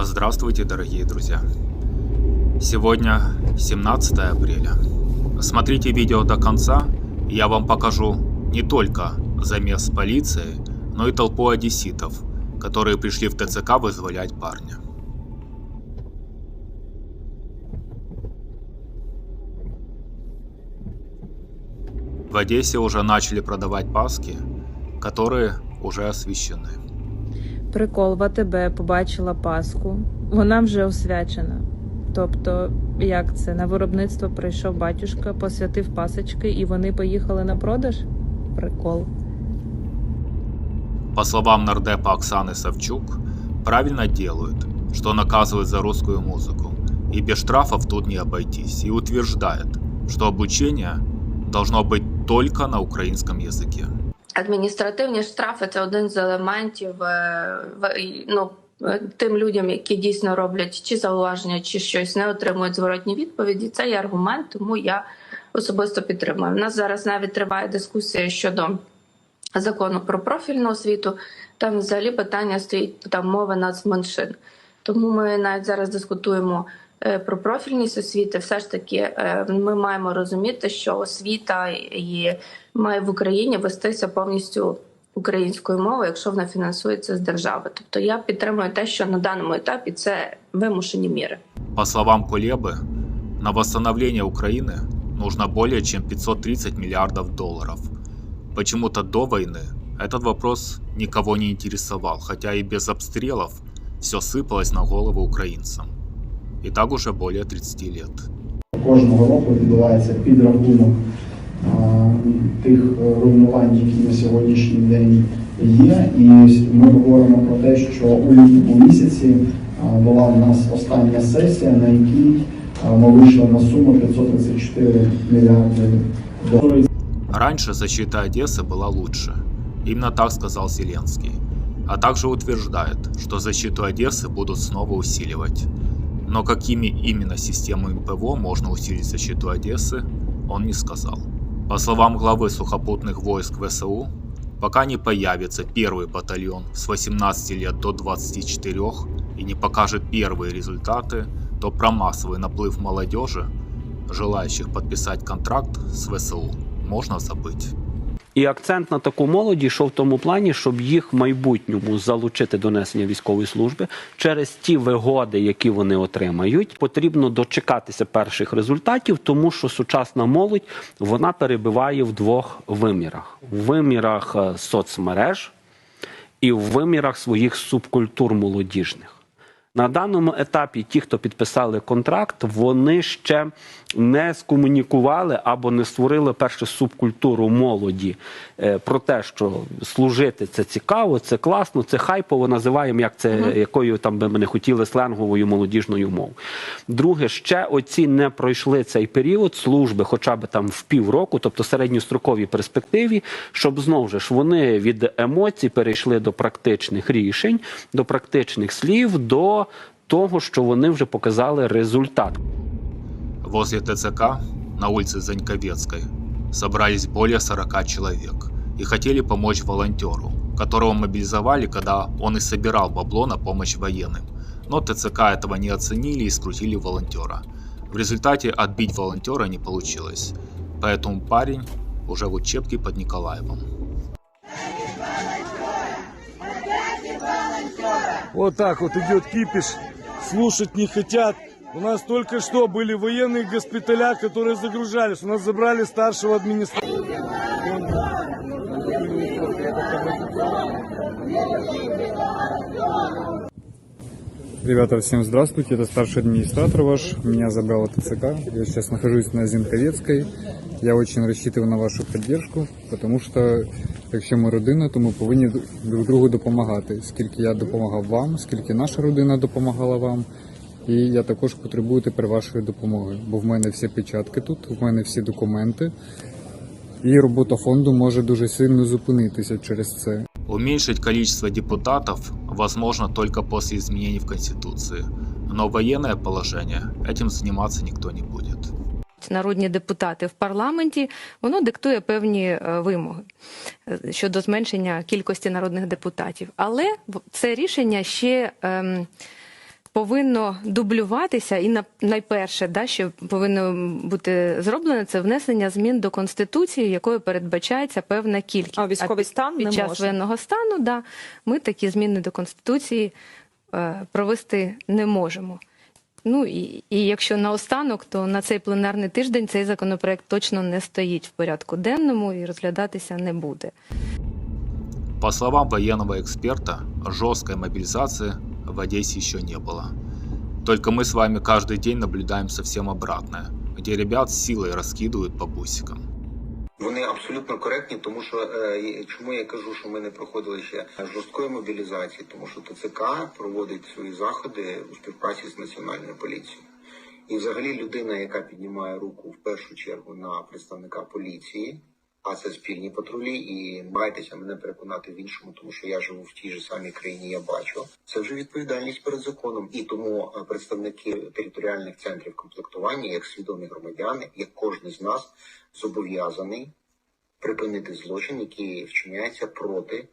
Здравствуйте, дорогие друзья! Сегодня 17 апреля. Смотрите видео до конца, я вам покажу не только замес с полицией, но и толпу одесситов, которые пришли в ТЦК вызволять парня. В Одессе уже начали продавать паски, которые уже освещены. Прикол в АТБ побачила паску. Вона вже освячена. Тобто, як це на виробництво прийшов батюшка, посвятив пасочки, і вони поїхали на продаж? Прикол. По словам нардепа Оксаны Савчук, правильно делают, что наказывают за русскую музыку, и без штрафов тут не обойтись, и утверждает, что обучение должно быть только на украинском языке. Адміністративні штрафи це один з елементів е, ну, е, тим людям, які дійсно роблять чи зауваження, чи щось не отримують зворотні відповіді. Це є аргумент, тому я особисто підтримую. У нас зараз навіть триває дискусія щодо закону про профільну освіту. Там взагалі питання стоїть там мови нацменшин. Тому ми навіть зараз дискутуємо про профільність освіти. Все ж таки, е, ми маємо розуміти, що освіта і має в Україні вестися повністю українською мовою, якщо вона фінансується з держави. Тобто я підтримую те, що на даному етапі це вимушені міри. По словам Кулебы, на восстановление Украины нужно более чем 530 миллиардов долларов. Почему-то до войны этот вопрос никого не интересовал, хотя и без обстрелов все сыпалось на голову украинцам. И так уже более 30 лет. Кожного року відбувається підрахунок а, тих е, руйнувань, які на сьогоднішній день є. І ми говоримо про те, що у лютому місяці а, була в нас остання сесія, на якій а, ми вийшли на суму 534 мільярди доларів. Раньше защита Одессы была лучше. Именно так сказал Зеленский. А также утверждает, что защиту Одессы будут снова усиливать. Но какими именно системами ПВО можно усилить защиту Одессы, он не сказал. По словам главы сухопутных войск ВСУ, пока не появится первый батальон с 18 лет до 24 и не покажет первые результаты, то про массовый наплыв молодежи, желающих подписать контракт с ВСУ, можна забити. І акцент на таку молоді йшов в тому плані, щоб їх в майбутньому залучити до несення військової служби через ті вигоди, які вони отримають. Потрібно дочекатися перших результатів, тому що сучасна молодь вона перебиває в двох вимірах: в вимірах е, соцмереж і в вимірах своїх субкультур молодіжних. На даному етапі ті, хто підписали контракт, вони ще не скомунікували або не створили першу субкультуру молоді е, про те, що служити це цікаво, це класно, це хайпово називаємо, як це якою там би ми не хотіли сленговою молодіжною мовою. Друге, ще оці не пройшли цей період служби, хоча б там в півроку, тобто середньостроковій перспективі, щоб знову ж вони від емоцій перейшли до практичних рішень, до практичних слів, до того, що вони вже показали результат. Возле ТЦК на улице Заньковецкой собрались более 40 человек и хотели помочь волонтеру, которого мобилизовали, когда он и собирал бабло на помощь военным. Но ТЦК этого не оценили и скрутили волонтера. В результате отбить волонтера не получилось, поэтому парень уже в учебке под Николаевым. Вот так вот идет кипиш, слушать не хотят. У нас только что были военные госпиталя, которые загружались. У нас забрали старшего администратора. Ребята, всем здравствуйте, это старший администратор ваш, меня забрал ТЦК, я сейчас нахожусь на Зінковецькій, я очень рассчитываю на вашу поддержку, потому що якщо ми родина, то ми повинні друг другу допомагати, скільки я допомагав вам, скільки наша родина допомагала вам, і я також потребую тепер вашої допомоги, бо в мене всі печатки тут, в мене всі документи, і робота фонду може дуже сильно зупинитися через це. Уменьшить количество депутатов возможно только после изменений в Конституции, но военное положение этим заниматься никто не будет. Народні депутати в парламенті, воно диктує певні е, вимоги е, щодо зменшення кількості народних депутатів. Але це рішення ще. ем, Повинно дублюватися, і на найперше, да, що повинно бути зроблено, це внесення змін до конституції, якою передбачається певна кількість. А військовий стан під не час може. воєнного стану, да, ми такі зміни до конституції е, провести не можемо. Ну і, і якщо наостанок, то на цей пленарний тиждень цей законопроект точно не стоїть в порядку денному і розглядатися не буде. По словам военного эксперта, жесткой мобилизации в Одессе еще не было. Только мы с вами каждый день наблюдаем совсем обратное, где ребят силой раскидывают по бусикам. Вони абсолютно коректні, тому що е, чому я кажу, що ми не проходили ще жорсткої мобілізації, тому що ТЦК проводить свої заходи у співпраці з національною поліцією. І взагалі людина, яка піднімає руку в першу чергу на представника поліції, а це спільні патрулі, і намагайтеся мене переконати в іншому, тому що я живу в тій же самій країні, я бачу. Це вже відповідальність перед законом. І тому е, представники територіальних центрів комплектування, як свідомі громадяни, як кожен з нас, зобов'язаний припинити злочин, який вчиняється проти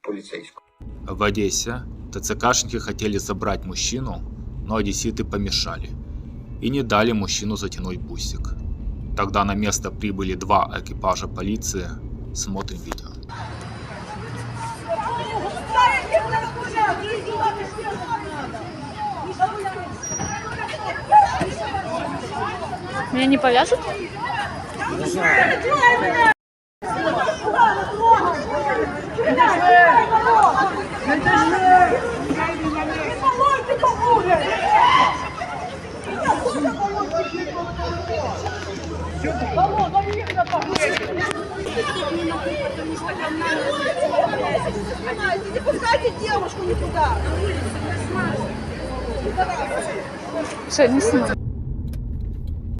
поліцейського. В Одессе ТЦКшники хотели забрать мужчину, но одесситы помешали и не дали мужчину затянуть бусик. Тогда на место прибыли два экипажа полиции. Смотрим видео. Меня не повяжут? Не пускайте девушку никуда. Все, не снимай.